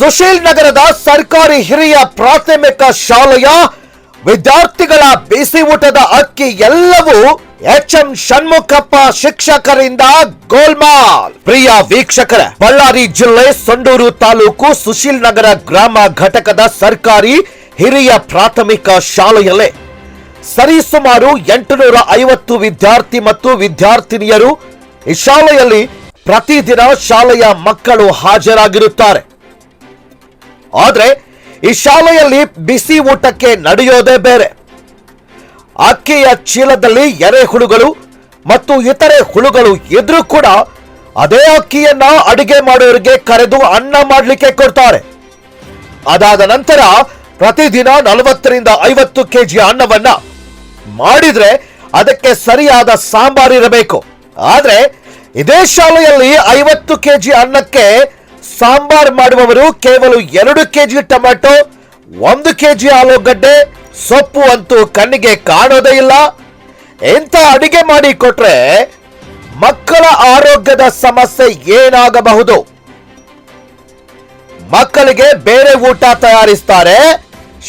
ಸುಶೀಲ್ ನಗರದ ಸರ್ಕಾರಿ ಹಿರಿಯ ಪ್ರಾಥಮಿಕ ಶಾಲೆಯ ವಿದ್ಯಾರ್ಥಿಗಳ ಬಿಸಿ ಊಟದ ಅಕ್ಕಿ ಎಲ್ಲವೂ ಎಚ್ ಎಂ ಷಣ್ಮುಖಪ್ಪ ಶಿಕ್ಷಕರಿಂದ ಗೋಲ್ಮಾಲ್. ಪ್ರಿಯ ವೀಕ್ಷಕರ, ಬಳ್ಳಾರಿ ಜಿಲ್ಲೆ ಸಂಡೂರು ತಾಲೂಕು ಸುಶೀಲ್ ನಗರ ಗ್ರಾಮ ಘಟಕದ ಸರ್ಕಾರಿ ಹಿರಿಯ ಪ್ರಾಥಮಿಕ ಶಾಲೆಯಲ್ಲೇ ಸರಿಸುಮಾರು ಎಂಟುನೂರ ಐವತ್ತು ವಿದ್ಯಾರ್ಥಿ ಮತ್ತು ವಿದ್ಯಾರ್ಥಿನಿಯರು ಈ ಶಾಲೆಯಲ್ಲಿ ಪ್ರತಿದಿನ ಶಾಲೆಯ ಮಕ್ಕಳು ಹಾಜರಾಗಿರುತ್ತಾರೆ. ಆದ್ರೆ ಈ ಶಾಲೆಯಲ್ಲಿ ಬಿಸಿ ಊಟಕ್ಕೆ ನಡೆಯೋದೇ ಬೇರೆ. ಅಕ್ಕಿಯ ಚೀಲದಲ್ಲಿ ಎರೆಹುಳುಗಳು ಮತ್ತು ಇತರೆ ಹುಳುಗಳು ಇದ್ರೂ ಕೂಡ ಅದೇ ಅಕ್ಕಿಯನ್ನ ಅಡಿಗೆ ಮಾಡೋರಿಗೆ ಕರೆದು ಅನ್ನ ಮಾಡಲಿಕ್ಕೆ ಕೊಡ್ತಾರೆ. ಅದಾದ ನಂತರ ಪ್ರತಿದಿನ ನಲವತ್ತರಿಂದ ಐವತ್ತು ಕೆಜಿ ಅನ್ನವನ್ನ ಮಾಡಿದ್ರೆ ಅದಕ್ಕೆ ಸರಿಯಾದ ಸಾಂಬಾರ್ ಇರಬೇಕು. ಆದ್ರೆ ಇದೇ ಶಾಲೆಯಲ್ಲಿ ಐವತ್ತು ಕೆಜಿ ಅನ್ನಕ್ಕೆ ಸಾಂಬಾರ್ ಮಾಡುವವರು ಕೇವಲ ಎರಡು ಕೆಜಿ ಟೊಮೆಟೊ ಒಂದು ಕೆಜಿ ಆಲೂಗಡ್ಡೆ, ಸೊಪ್ಪು ಅಂತೂ ಕಣ್ಣಿಗೆ ಕಾಣೋದೇ ಇಲ್ಲ. ಎಂತ ಅಡಿಗೆ ಮಾಡಿ ಕೊಟ್ರೆ ಮಕ್ಕಳ ಆರೋಗ್ಯದ ಸಮಸ್ಯೆ ಏನಾಗಬಹುದು? ಮಕ್ಕಳಿಗೆ ಬೇರೆ ಊಟ ತಯಾರಿಸ್ತಾರೆ,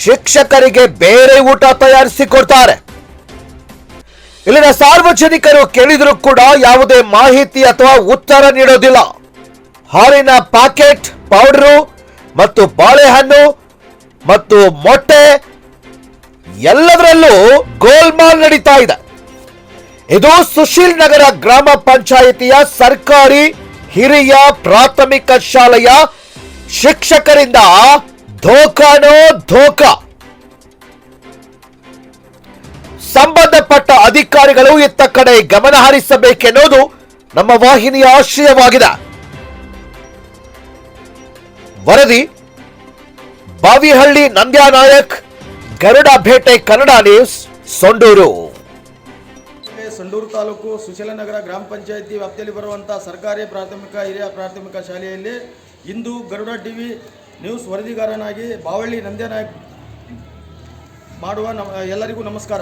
ಶಿಕ್ಷಕರಿಗೆ ಬೇರೆ ಊಟ ತಯಾರಿಸಿ ಕೊಡ್ತಾರೆ ಇಲ್ಲಿನ ಸಾರ್ವಜನಿಕರು ಕೇಳಿದರೂ ಕೂಡ ಯಾವುದೇ ಮಾಹಿತಿ ಅಥವಾ ಉತ್ತರ ನೀಡೋದಿಲ್ಲ. ಹಾಲಿನ ಪ್ಯಾಕೆಟ್ ಪೌಡರು ಮತ್ತು ಬಾಳೆಹಣ್ಣು ಮತ್ತು ಮೊಟ್ಟೆ ಎಲ್ಲದರಲ್ಲೂ ಗೋಲ್ಮಾಲ್ ನಡೀತಾ ಇದೆ. ಇದು ಸುಶೀಲ್ ನಗರ ಗ್ರಾಮ ಪಂಚಾಯಿತಿಯ ಸರ್ಕಾರಿ ಹಿರಿಯ ಪ್ರಾಥಮಿಕ ಶಾಲೆಯ ಶಿಕ್ಷಕರಿಂದ ಧೋಕಾನೋ ಧೋಕಾ. ಸಂಬಂಧಪಟ್ಟ ಅಧಿಕಾರಿಗಳು ಇತ್ತ ಕಡೆ ಗಮನ ಹರಿಸಬೇಕೆನ್ನುವುದು ನಮ್ಮ ವಾಹಿನಿಯ ಆಶಯವಾಗಿದೆ. ವರದಿ, ಬಾವಿಹಳ್ಳಿ ನಂದ್ಯಾ ನಾಯಕ್, ಗರುಡ ಭೇಟೆ, ಕನ್ನಡ ನ್ಯೂಸ್, ಸೊಂಡೂರು. ಸಂಡೂರು ತಾಲೂಕು ಸುಶೀಲನಗರ ಗ್ರಾಮ ಪಂಚಾಯಿತಿ ವ್ಯಾಪ್ತಿಯಲ್ಲಿ ಬರುವಂಥ ಸರ್ಕಾರಿ ಪ್ರಾಥಮಿಕ, ಹಿರಿಯ ಪ್ರಾಥಮಿಕ ಶಾಲೆಯಲ್ಲಿ ಇಂದು ಗರುಡ ಟಿ ವಿ ನ್ಯೂಸ್ ವರದಿಗಾರನಾಗಿ ಬಾವಳ್ಳಿ ನಂದ್ಯಾನಾಯಕ್ ಮಾಡುವ ನಮ್ಮ ಎಲ್ಲರಿಗೂ ನಮಸ್ಕಾರ.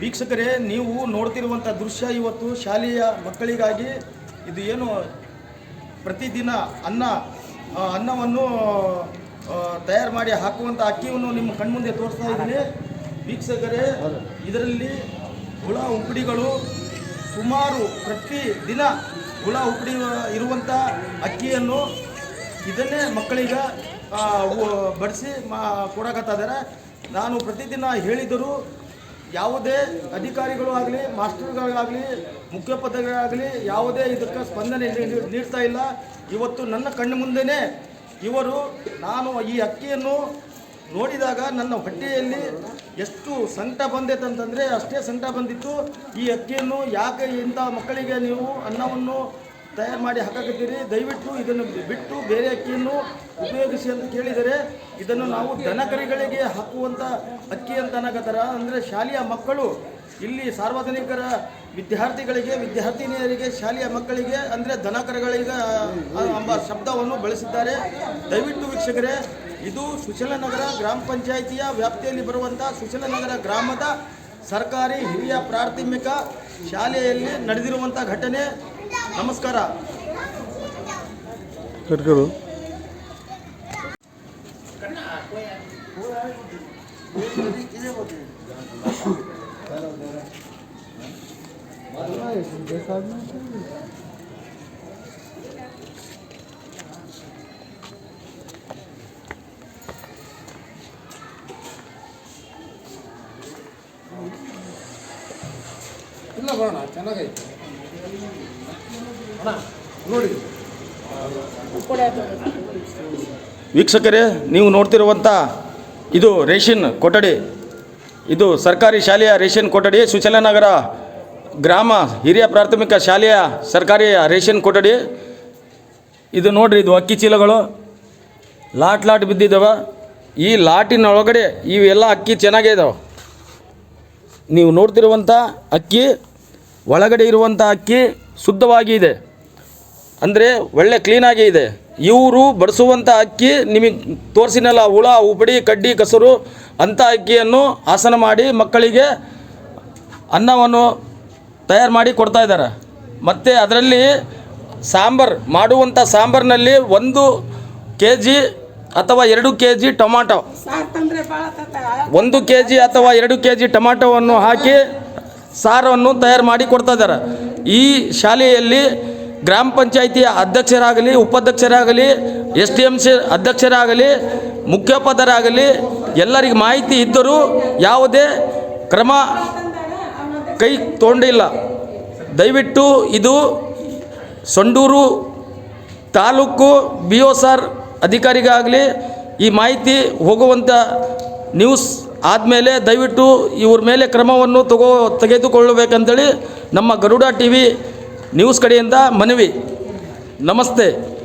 ವೀಕ್ಷಕರೇ, ನೀವು ನೋಡ್ತಿರುವಂಥ ದೃಶ್ಯ ಇವತ್ತು ಶಾಲೆಯ ಮಕ್ಕಳಿಗಾಗಿ ಇದು ಏನು ಪ್ರತಿದಿನ ಅನ್ನ ಅನ್ನವನ್ನು ತಯಾರು ಮಾಡಿ ಹಾಕುವಂಥ ಅಕ್ಕಿಯನ್ನು ನಿಮ್ಮ ಕಣ್ಮುಂದೆ ತೋರಿಸ್ತಾ ಇದ್ದೀನಿ. ವೀಕ್ಷಕರೇ, ಇದರಲ್ಲಿ ಹುಳ ಉಪ್ಪಡಿಗಳು ಸುಮಾರು ಪ್ರತಿ ದಿನ ಹುಳ ಉಪ್ಪಡಿ ಇರುವಂಥ ಅಕ್ಕಿಯನ್ನು ಇದನ್ನೇ ಮಕ್ಕಳಿಗೆ ಬಡಿಸಿ ಮಾ ಕೊಡಕತ್ತಾದರೆ ನಾನು ಪ್ರತಿದಿನ ಹೇಳಿದರೂ ಯಾವುದೇ ಅಧಿಕಾರಿಗಳು ಆಗಲಿ, ಮಾಸ್ಟರ್ಗಳಾಗಲಿ ಮುಖ್ಯೋಪಾಧ್ಯಾಯರಾಗಲಿ ಯಾವುದೇ ಇದಕ್ಕೆ ಸ್ಪಂದನೆ ನೀಡ್ತಾ ಇಲ್ಲ. ಇವತ್ತು ನನ್ನ ಕಣ್ಣು ಮುಂದೆನೇ ಇವರು, ನಾನು ಈ ಅಕ್ಕಿಯನ್ನು ನೋಡಿದಾಗ ನನ್ನ ಹೊಟ್ಟೆಯಲ್ಲಿ ಎಷ್ಟು ಸಂಕಟ ಬಂದೈತೆ ಅಂತಂದರೆ ಅಷ್ಟೇ ಸಂಕಟ ಬಂದಿತ್ತು. ಈ ಅಕ್ಕಿಯನ್ನು ಯಾಕೆ ಇಂಥ ಮಕ್ಕಳಿಗೆ ನೀವು ಅನ್ನವನ್ನು ತಯಾರು ಮಾಡಿ ಹಾಕಕತ್ತೀರಿ. ದಯವಿಟ್ಟು ಇದನ್ನು ಬಿಟ್ಟು ಬೇರೆ ಅಕ್ಕಿಯನ್ನು ಉಪಯೋಗಿಸಿ ಅಂತ ಕೇಳಿದರೆ ಇದನ್ನು ನಾವು ದನಕರಿಗಳಿಗೆ ಹಾಕುವಂಥ ಅಕ್ಕಿ ಅಂತ ಅನ್ನಕತ್ತಾರ. ಅಂದರೆ ಶಾಲೆಯ ಮಕ್ಕಳು ಇಲ್ಲಿ ಸಾರ್ವಜನಿಕರ ವಿದ್ಯಾರ್ಥಿಗಳಿಗೆ, ವಿದ್ಯಾರ್ಥಿನಿಯರಿಗೆ, ಶಾಲೆಯ ಮಕ್ಕಳಿಗೆ, ಅಂದರೆ ದನಕರಗಳಿಗೆ ಎಂಬ ಶಬ್ದವನ್ನು ಬಳಸಿದ್ದಾರೆ. ದಯವಿಟ್ಟು ವೀಕ್ಷಕರೇ, ಇದು ಸುಶಲನಗರ ಗ್ರಾಮ ಪಂಚಾಯಿತಿಯ ವ್ಯಾಪ್ತಿಯಲ್ಲಿ ಬರುವಂಥ ಸುಶಲನಗರ ಗ್ರಾಮದ ಸರ್ಕಾರಿ ಹಿರಿಯ ಪ್ರಾಥಮಿಕ ಶಾಲೆಯಲ್ಲಿ ನಡೆದಿರುವಂಥ ಘಟನೆ. ನಮಸ್ಕಾರ ಕಟ್ಕರು ಇಲ್ಲ ಬರೋಣ ಚೆನ್ನಾಗೈತೆ ಅಣ್ಣ ವೀಕ್ಷಕರೇ, ನೀವು ನೋಡ್ತಿರುವಂಥ ಇದು ರೇಷನ್ ಕೊಠಡಿ. ಇದು ಸರ್ಕಾರಿ ಶಾಲೆಯ ರೇಷನ್ ಕೊಠಡಿ ಸುಚಲನಗರ ಗ್ರಾಮ ಹಿರಿಯ ಪ್ರಾಥಮಿಕ ಶಾಲೆಯ ಸರ್ಕಾರಿ ರೇಷನ್ ಕೊಠಡಿ. ಇದು ನೋಡ್ರಿ, ಇದು ಅಕ್ಕಿ ಚೀಲಗಳು. ಲಾಟ್ ಲಾಟ್ ಬಿದ್ದಿದ್ದಾವೆ ಈ ಲಾಟಿನ ಒಳಗಡೆ ಇವೆಲ್ಲ ಅಕ್ಕಿ ಚೆನ್ನಾಗೇ ಇದಾವೆ. ನೀವು ನೋಡ್ತಿರುವಂಥ ಅಕ್ಕಿ, ಒಳಗಡೆ ಇರುವಂಥ ಅಕ್ಕಿ ಶುದ್ಧವಾಗಿ ಇದೆ. ಅಂದರೆ ಒಳ್ಳೆ ಕ್ಲೀನಾಗೇ ಇದೆ. ಇವರು ಬಡಿಸುವಂಥ ಅಕ್ಕಿ ನಿಮಗೆ ತೋರಿಸಿನಲ್ಲ ಹುಳ ಉಪಡಿ ಕಡ್ಡಿ ಕಸರು ಅಂಥ ಅಕ್ಕಿಯನ್ನು ಆಸನ ಮಾಡಿ ಮಕ್ಕಳಿಗೆ ಅನ್ನವನ್ನು ತಯಾರು ಮಾಡಿ ಕೊಡ್ತಾ ಇದ್ದಾರೆ. ಮತ್ತು ಅದರಲ್ಲಿ ಸಾಂಬಾರ್ ಮಾಡುವಂಥ ಸಾಂಬಾರಿನಲ್ಲಿ ಒಂದು ಕೆ ಜಿ ಅಥವಾ ಎರಡು ಕೆ ಜಿ ಟೊಮಾಟೊ ಒಂದು ಕೆ ಜಿ ಅಥವಾ ಎರಡು ಕೆ ಜಿ ಟೊಮಾಟೊವನ್ನು ಹಾಕಿ ಸಾರವನ್ನು ತಯಾರು ಮಾಡಿ ಕೊಡ್ತಾ ಇದ್ದಾರೆ. ಈ ಶಾಲೆಯಲ್ಲಿ ಗ್ರಾಮ ಪಂಚಾಯಿತಿಯ ಅಧ್ಯಕ್ಷರಾಗಲಿ, ಉಪಾಧ್ಯಕ್ಷರಾಗಲಿ ಎಸ್ ಡಿ ಎಂ ಸಿ ಅಧ್ಯಕ್ಷರಾಗಲಿ ಮುಖ್ಯೋಪಾಧ್ಯರಾಗಲಿ ಎಲ್ಲರಿಗೆ ಮಾಹಿತಿ ಇದ್ದರೂ ಯಾವುದೇ ಕ್ರಮ ಕೈ ತೊಂಡಿಲ್ಲ ದಯವಿಟ್ಟು ಇದು Sandur taluk B O sir ಅಧಿಕಾರಿಗಾಗಲಿ ಈ ಮಾಹಿತಿ ಹೋಗುವಂಥ ನ್ಯೂಸ್ ಆದಮೇಲೆ ದಯವಿಟ್ಟು ಇವ್ರ ಮೇಲೆ ಕ್ರಮವನ್ನು ತಗೋ ತೆಗೆದುಕೊಳ್ಳಬೇಕಂತೇಳಿ ನಮ್ಮ ಗರುಡ ಟಿ ವಿ ನ್ಯೂಸ್ ಕಡೆಯಿಂದ ಮನವಿ. ನಮಸ್ತೆ.